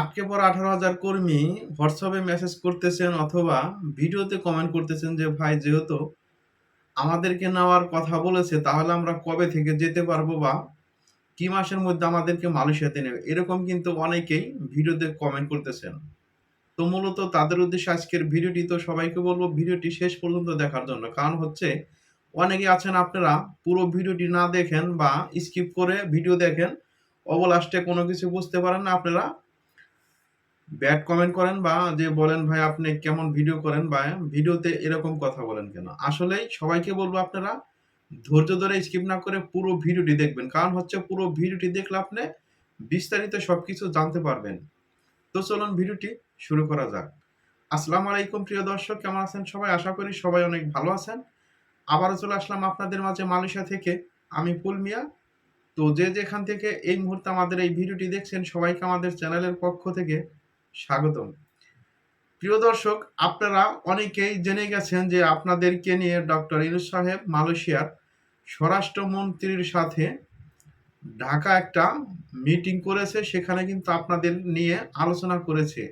আটকে পড়া আঠারো হাজার কর্মী হোয়াটসঅ্যাপে মেসেজ করতেছেন অথবা ভিডিওতে কমেন্ট করতেছেন যে, ভাই, যেহেতু আমাদেরকে নেওয়ার কথা বলেছে, তাহলে আমরা কবে থেকে যেতে পারব বা কি মাসের মধ্যে আমাদেরকে মালয়েশিয়াতে নেবে? এরকম কিন্তু অনেকেই ভিডিওতে কমেন্ট করতেছেন। তো মূলত তাদের উদ্দেশ্যে আজকের ভিডিওটি তো সবাইকে বলব ভিডিওটি শেষ পর্যন্ত দেখার জন্য। কারণ হচ্ছে অনেকে আছেন আপনারা পুরো ভিডিওটি না দেখেন বা স্কিপ করে ভিডিও দেখেন অবলাস্টে কোনো কিছু বুঝতে পারেন না। আপনারা ব্যাড কমেন্ট করেন বা যে বলেন, ভাই, আপনি কেমন ভিডিও করেন বা ভিডিওতে এরকম কথা বলেন কেন? আসলেই সবাইকে বলব আপনারা, ধৈর্য ধরে স্কিপ না করে পুরো ভিডিওটি দেখবেন। কারণ হচ্ছে পুরো ভিডিওটি দেখলে আপনি বিস্তারিত সবকিছু জানতে পারবেন। তো চলুন ভিডিওটি শুরু করা যাক। আসসালামু আলাইকুম প্রিয় দর্শক, কেমন আছেন সবাই? আশা করি সবাই অনেক ভালো আছেন। আবারও চলে আসলাম আপনাদের মাঝে মালয়েশিয়া থেকে। আমি ফুল মিয়া। তো যে যেখান থেকে এই মুহূর্তে আমাদের এই ভিডিওটি দেখছেন, সবাইকে আমাদের চ্যানেলের পক্ষ থেকে স্বাগতম। প্রিয় দর্শক, আপনারা অনেকেই জেনে গেছেন যে আপনাদেরকে নিয়ে ডক্টর ইনু সাহেব মালয়েশিয়ার স্বরাষ্ট্রমন্ত্রীর সাথে ঢাকা একটা মিটিং করেছে। সেখানে কিন্তু আপনাদের নিয়ে আলোচনা করেছে।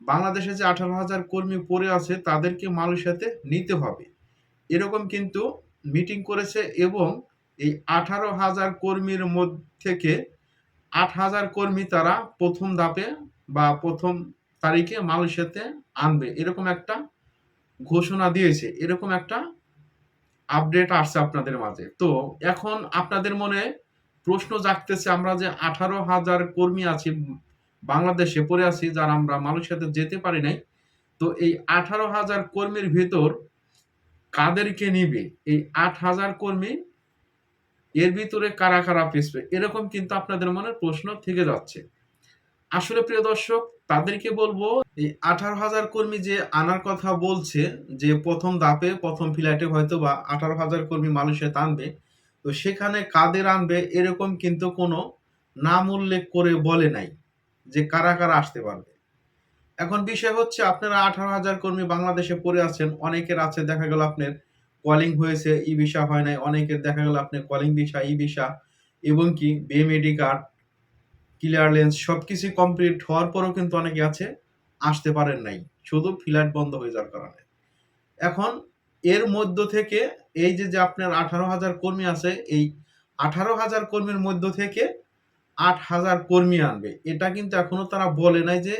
বাংলাদেশে যে আঠারো হাজার কর্মী পড়ে আছে, তাদেরকে মালয়েশিয়াতে নিতে হবে। এরকম কিন্তু মিটিং করেছে এবং এই আঠারো হাজার কর্মীর মধ্যে থেকে আট হাজার কর্মী তারা প্রথম ধাপে বা প্রথম তারিখে মালয়েশিয়াতে আনবে। এরকম একটা ঘোষণা দিয়েছে। এরকম একটা আপডেট আসছে আপনাদের মাঝে। তো এখন আপনাদের মনে প্রশ্ন জাগতেছে আমরা যে আঠারো হাজার কর্মী আছি, বাংলাদেশে পড়ে আছি, যারা আমরা মালয়েশিয়াতে যেতে পারি নাই, তো এই আঠারো হাজার কর্মীর ভেতর কাদেরকে নিবে? এই আট হাজার কর্মী এর ভিতরে কারা কারা পিছবে? এরকম কিন্তু আপনাদের মনে প্রশ্ন থেকে যাচ্ছে। আসলে প্রিয় দর্শক, তাদেরকে বলব, এই আঠারো হাজার কর্মী যে আনার কথা বলছে, যে প্রথম দাপে প্রথম ফ্লাইটে হয়তো বা আঠারো হাজার কর্মী মানুষে টানবে, তো সেখানে কাদের আনবে এরকম কিন্তু কোনো নাম উল্লেখ করে বলে নাই যে কারা কারা আসতে পারবে। এখন বিষয় হচ্ছে, আপনারা আঠারো হাজার কর্মী বাংলাদেশে পড়ে আছেন, অনেকের আছে, দেখা গেল আপনার কলিং হয়েছে ই ভিসা হয় নাই, অনেকের দেখা গেল আপনার কলিং ভিসা ই ভিসা এবং কি বিএমএডি কার্ড ক্লিয়ারলেন্স সব কিছু কমপ্লিট হওয়ার পরও কিন্তু অনেকে আছে, আসতে পারেন নাই। শুধু ফ্ল্যাট বন্ধ হয়ে যাওয়ার কারণে। এখন এর মধ্য থেকে এই যে যে আপনার আঠারো হাজার কর্মী আছে, এই আঠারো হাজার কর্মীর মধ্য থেকে আট হাজার কর্মী আনবে। এটা কিন্তু এখনও তারা বলে নাই যে,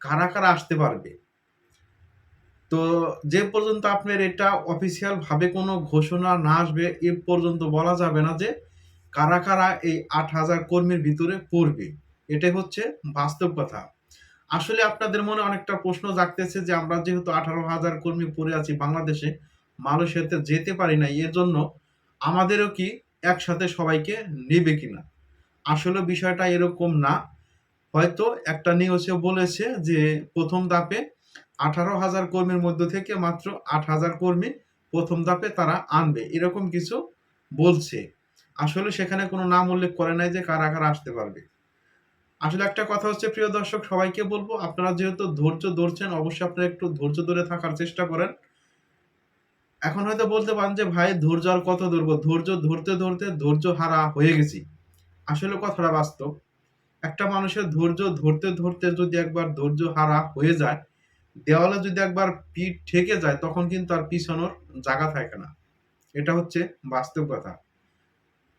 কারা কারা আসতে পারবে। তো যে পর্যন্ত আপনার এটা অফিসিয়াল ভাবে কোনো ঘোষণা না আসবে, এ পর্যন্ত বলা যাবে না যে কারা কারা এই আট হাজার কর্মীর ভিতরে পড়বে? এটাই হচ্ছে বাস্তব কথা। আসলে আপনাদের মনে অনেকটা প্রশ্ন জাগতেছে যে আমরা যেহেতু আঠারো হাজার কর্মী পড়ে আছি বাংলাদেশে, মালয়েশিয়াতে যেতে পারি না এর জন্য আমাদেরও কি একসাথে সবাইকে নেবে কিনা? আসলে বিষয়টা এরকম না। হয়তো একটা নিউজে বলেছে যে প্রথম ধাপে আঠারো হাজার কর্মীর মধ্য থেকে মাত্র আট হাজার কর্মী প্রথম ধাপে তারা আনবে, এরকম কিছু বলছে। আসলে সেখানে কোনো নাম উল্লেখ করে নাই যে কারা কারা আসতে পারবে। আসলে একটা কথা হচ্ছে, প্রিয় দর্শক, সবাইকে বলব, আপনারা যেহেতু ধৈর্য ধরছেন, অবশ্যই আপনারা একটু ধৈর্য ধরে থাকার চেষ্টা করেন। এখন হয়তো বলতে পারেন যে, ভাই, ধৈর্য আর কত ধরবো? ধৈর্য ধরতে ধরতে ধৈর্য হারা হয়ে গেছি। আসলে কথাটা বাস্তব। একটা মানুষের ধৈর্য ধরতে ধরতে যদি একবার ধৈর্য হারা হয়ে যায়, দেওয়ালে যদি একবার পিঠ ঠেকে যায়, তখন কিন্তু আর পিছনোর জায়গা থাকে না। এটা হচ্ছে বাস্তব কথা।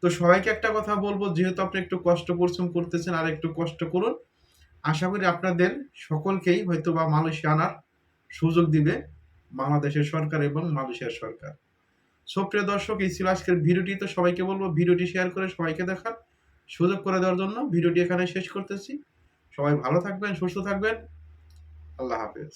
তো সবাইকে একটা কথা বলব, যেহেতু আপনি একটু কষ্ট পরিশ্রম করতেছেন, আর একটু কষ্ট করুন, আশা করি আপনাদের সকলকেই হয়তো বা মালয়েশিয়া আনার সুযোগ দিবে, বাংলাদেশের সরকার এবং মালয়েশিয়ার সরকার। সুপ্রিয় দর্শক, এই ছিল আজকের ভিডিওটি। তো সবাইকে বলব, ভিডিওটি শেয়ার করে সবাইকে দেখার সুযোগ করে দেওয়ার জন্য ভিডিওটি এখানে শেষ করতেছি। সবাই ভালো থাকবেন, সুস্থ থাকবেন। আল্লাহ হাফেজ।